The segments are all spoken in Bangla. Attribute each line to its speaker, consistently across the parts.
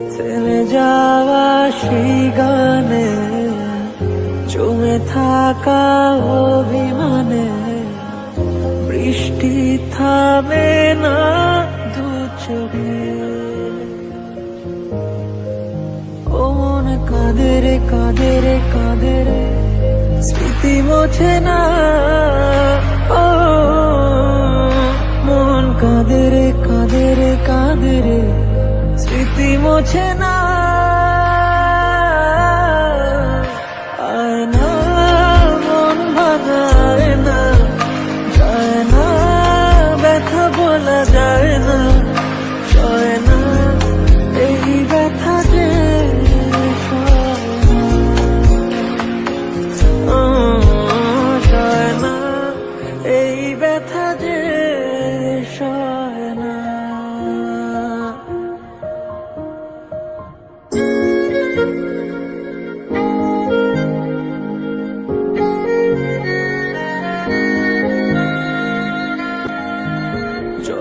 Speaker 1: থেমে যাওয়া সেই গানে জমে থাকা অভিমানে, বৃষ্টি থামে না দু চোখে। ও মন কাঁদে রে কাঁদে রে কাঁদে রে স্মৃতি মোছে না। ও, মন কাঁদে রে কাঁদে রে কাঁদে রে স্মৃতি মোছে না। আয় না না। যায় না ব্যথা বলা যায়।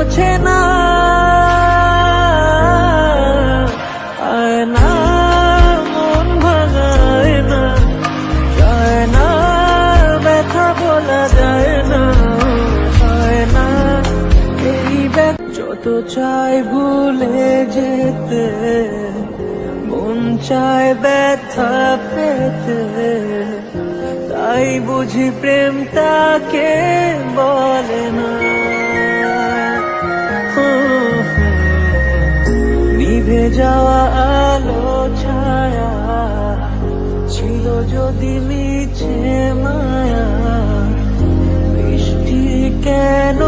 Speaker 1: স্মৃতি না। না, মন ভাঙায় না। যায় ব্যথা বলা যায় না। হয় এই ব্যথা যত চাই ভুলে যেতে, মন চায় ব্যথা পেতে। তাই বুঝি প্রেম তাকে বলে না। যাওয়া আলো ছায়া ছিল যদি মিছে মায়া বৃষ্টি কেন